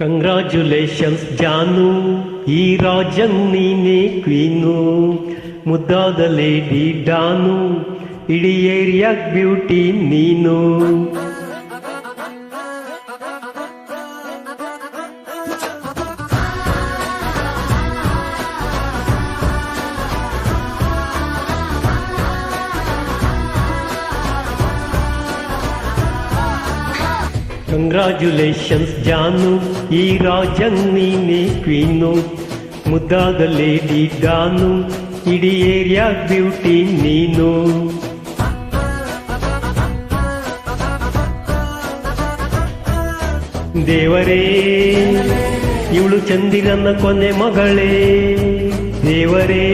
Congratulations ಜಾನು ಈ ರಾಜನ್ ನೀನೇ queen. ಮುದ್ದಾದ ಲೇಡಿ ಡಾನು. ಇಡೀ ಏರಿಯಾಗ್ ಬ್ಯೂಟಿ ನೀನು. ಕಂಗ್ರಾಚುಲೇಷನ್ಸ್ ಜಾನು ಈ ರಾಜನ್ ನೀನೇ ಕ್ವೀನು. ಮುದ್ದಾದ ಲೇಡಿ ಡಾನು ಇಡೀ ಏರಿಯಾ ಬ್ಯೂಟಿ ನೀನು. ದೇವರೇ, ಇವಳು ಚಂದಿರನ ಕೊನೆ ಮಗಳೇ. ದೇವರೇ,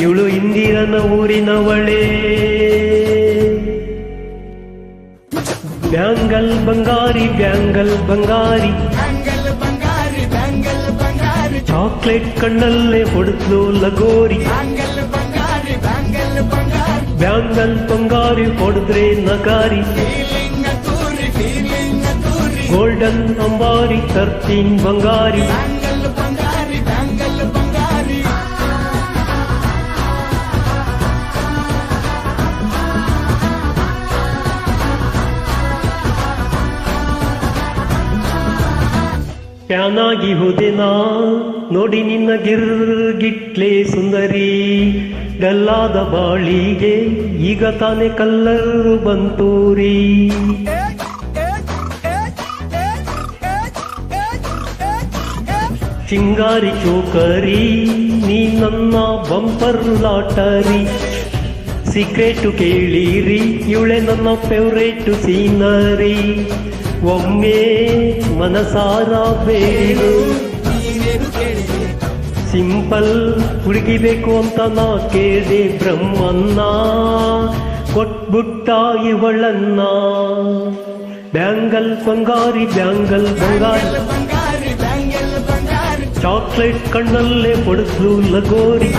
ಇವಳು ಇಂದಿರನ ಊರಿನವಳೇ. ಬ್ಯಾಂಗಲ್ ಬಂಗಾರಿ ಬ್ಯಾಂಗಲ್ ಬಂಗಾರಿ ಬ್ಯಾಂಗಲ್ ಬಂಗಾರಿ ಬ್ಯಾಂಗಲ್ ಬಂಗಾರಿ ಚಾಕ್ಲೇಟ್ ಕಣ್ಣಲ್ಲೇ ಹೊಡೆದ್ಲು ಲಗೋರಿ ಬ್ಯಾಂಗಲ್ ಬಂಗಾರಿ ಬ್ಯಾಂಗಲ್ ಬಂಗಾರಿ ಬ್ಯಾಂಗಲ್ ಬಂಗಾರಿ ಹೊಡೆದ್ರೆ ನಗಾರಿ ಫೀಲಿಂಗ್ ತೂರಿ ಫೀಲಿಂಗ್ ತೂರಿ ಗೋಲ್ಡನ್ ಅಂಬಾರಿ ತರ್ತೀನ್ ಬಂಗಾರಿ ಬ್ಯಾಂಗಲ್ ಬಂಗಾರಿ ಫ್ಯಾನ್ ಹೋದೆ ನಾ ನೋಡಿ ನಿನ್ನ ಗಿರ್ಗಿಟ್ಲೆ ಸುಂದರಿ, ಗಲ್ಲಾದ ಬಾಳಿಗೆ ಈಗ ತಾನೇ ಕಲ್ಲರು ಬಂತೂರಿ. ಚಿಂಗಾರಿ ಚೋಕರಿ, ನೀ ನನ್ನ ಬಂಪರ್ ಲಾಟರಿ. ಸೀಕ್ರೆಟು ಕೇಳಿರಿ ಇವಳೆ ನನ್ನ ಫೇವ್ರೇಟು ಸೀನರಿ ಒಮ್ಮೆ ಮನಸಾರ ಬೇರು ನೀನೇನು ಕೇಳಿದೆ ಸಿಂಪಲ್ ಹುಡುಗಿಬೇಕು ಅಂತ ನಾ ಕೇಳಿದೆ ಬ್ರಹ್ಮನ್ನ ಕೊಟ್ಬಿಟ್ಟ ಇವಳನ್ನ ಬ್ಯಾಂಗಲ್ ಬಂಗಾರಿ ಬ್ಯಾಂಗಲ್ ಬಂಗಾರಿ ಬ್ಯಾಂಗಲ್ ಬಂಗಾರಿ ಬ್ಯಾಂಗಲ್ ಬಂಗಾರಿ ಚಾಕ್ಲೇಟ್ ಕಣ್ಣಲ್ಲೇ ಹೊಡೆದ್ಲು ಲಗೋರಿ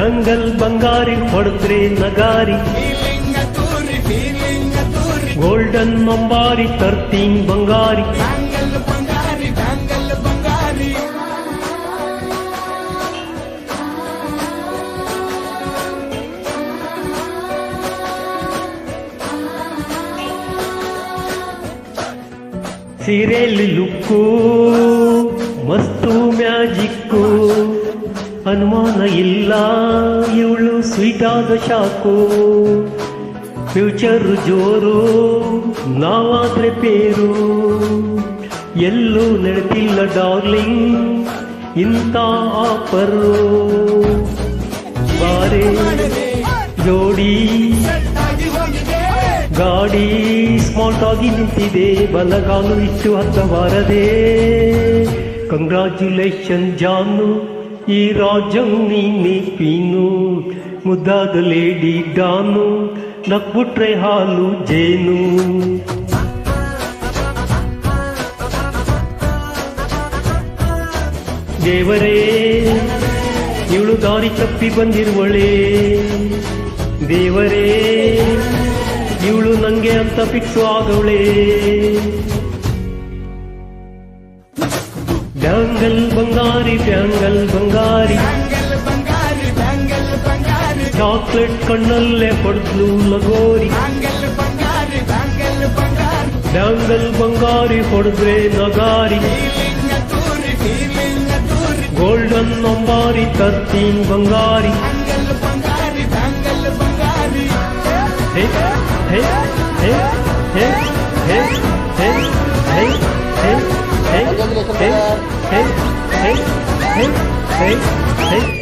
ಬ್ಯಾಂಗಲ್ ಬಂಗಾರಿ ಹೊಡೆದ್ರೆ ನಗಾರಿ. ಗೋಲ್ಡನ್ ಮಂಬಾರಿ ತರ್ತೀನ್ ಬಂಗಾರಿ ಸೀರೆಯಲ್ಲಿ ಲುಕ್ಕು ಮಸ್ತು ಮ್ಯಾಜಿಕ್ಕು. ಅನುಮಾನ ಇಲ್ಲ, ಇವಳು ಸ್ವೀಟಾದ ಶಾಕು ಫ್ಯೂಚರ್ ಜೋರು, ನಾವಾದ್ರೆ ಪೇರು. ಎಲ್ಲೂ ನಡೆದಿಲ್ಲ ಡಾರ್ಲಿಂಗ್ ಇಂಥ ಆಫರು ಬಾರೆ ಜೋಡಿ, ಗಾಡಿ ಸ್ಮಾರ್ಟ್ ಆಗಿ ನಿಂತಿದೆ, ಬಲಗಾಲು ಇಷ್ಟು ಹತ್ತಬಾರದೆ. ಕಂಗ್ರಾಚ್ಯುಲೇಷನ್ ಜಾನು. ಈ ರಾಜಂ ನೀನೆ ಪೀನು ಮುದ್ದಾದ ಲೇಡಿ ಡಾನು, ನಕ್ಬಿಟ್ರೆ ಹಾಲು ಜೇನು. ದೇವರೇ ಇವಳು ದಾರಿ ತಪ್ಪಿ ಬಂದಿರುವಳೆ. ದೇವರೇ ಇವಳು ನಂಗೆ ಅಂತ ಫಿಕ್ಸು ಆಗವಳೆ ಬ್ಯಾಂಗಲ್ ಬಂಗಾರಿ ಬ್ಯಾಂಗಲ್ ಬಂಗಾರಿ ಬ್ಯಾಂಗಲ್ ಬಂಗಾರಿ ಬ್ಯಾಂಗಲ್ ಬಂಗಾರಿ ಚಾಕ್ಲೇಟ್ ಕಣ್ಣಲ್ಲೇ ಹೊಡೆದ್ಲು ಲಗೋರಿ ಬ್ಯಾಂಗಲ್ ಬಂಗಾರಿ ಬ್ಯಾಂಗಲ್ ಬಂಗಾರಿ ಬ್ಯಾಂಗಲ್ ಬಂಗಾರಿ ಹೊಡೆದ್ರೆ ನಗಾರಿ ಫೀಲಿಂಗ್ ತೂರಿ ಫೀಲಿಂಗ್ ತೂರಿ ಗೋಲ್ಡನ್ ಅಂಬಾರಿ ತರ್ತೀನ್ ಬಂಗಾರಿ ಬ್ಯಾಂಗಲ್ ಬಂಗಾರಿ ಬ್ಯಾಂಗಲ್ ಬಂಗಾರಿ ಹೇ ಹೇ ಹೇ ಹೇ ಹೇ ಹೇ ಹೇ ಹೇ ಹೇ ಹೇ 嘿嘿嘿嘿嘿。